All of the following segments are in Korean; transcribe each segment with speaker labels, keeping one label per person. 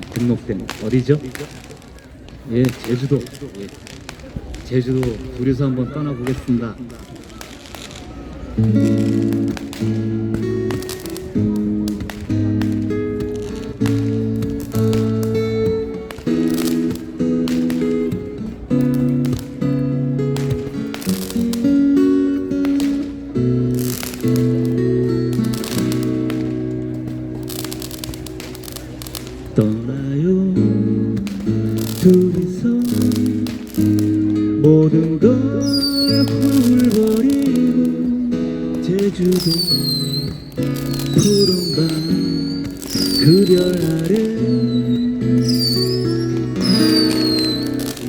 Speaker 1: 등록된 어디죠? 예, 제주도. 예. 제주도 둘이서 한번 떠나보겠습니다. 떠나요. 둘이서 모든 걸 훌버리고 제주도 푸른 밤 그별 아래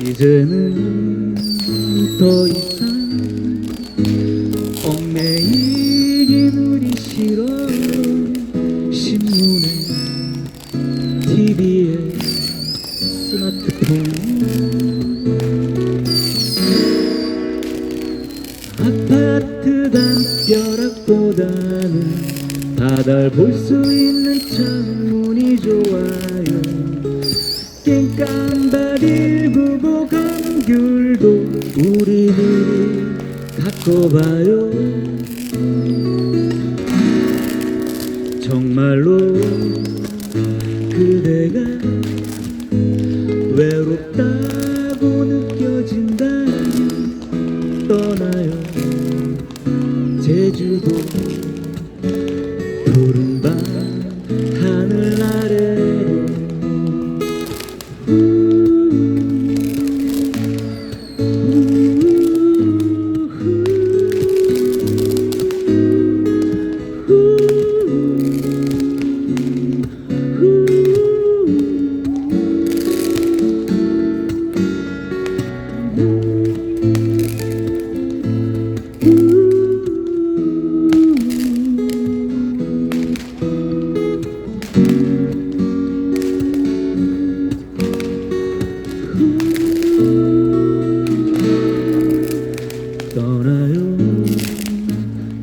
Speaker 1: 이제는 더 이상 얽매이긴 우리 싫어 아파트 담벼락보다는 바다를 볼 수 있는 창문이 좋아요. 깽깜바릴 구보 감귤도 우리들이 갖고 봐요. 정말로 떠나요. 제주도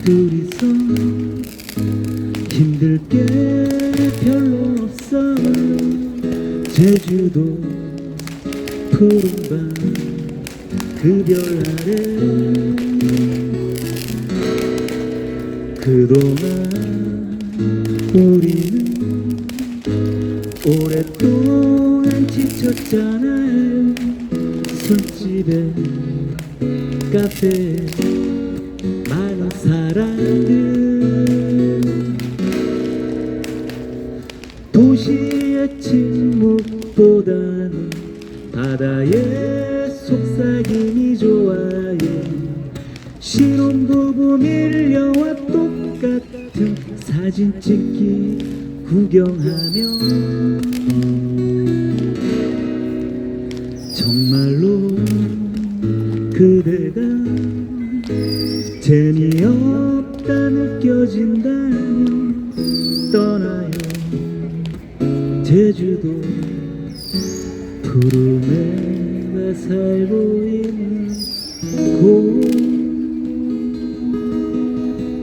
Speaker 1: 둘이서 힘들 게 별로 없어. 제주도 푸른 밤 그별 아래 그동안 우리는 오랫동안 지쳤잖아요. 술집에 카페 많은 사람들 도시의 침묵보다는 바다의 속삭임이 좋아요. 신혼부부 밀려와 똑같은 사진 찍기 구경하며 정말로 그대가 제주도 푸름에 살고 있는 곳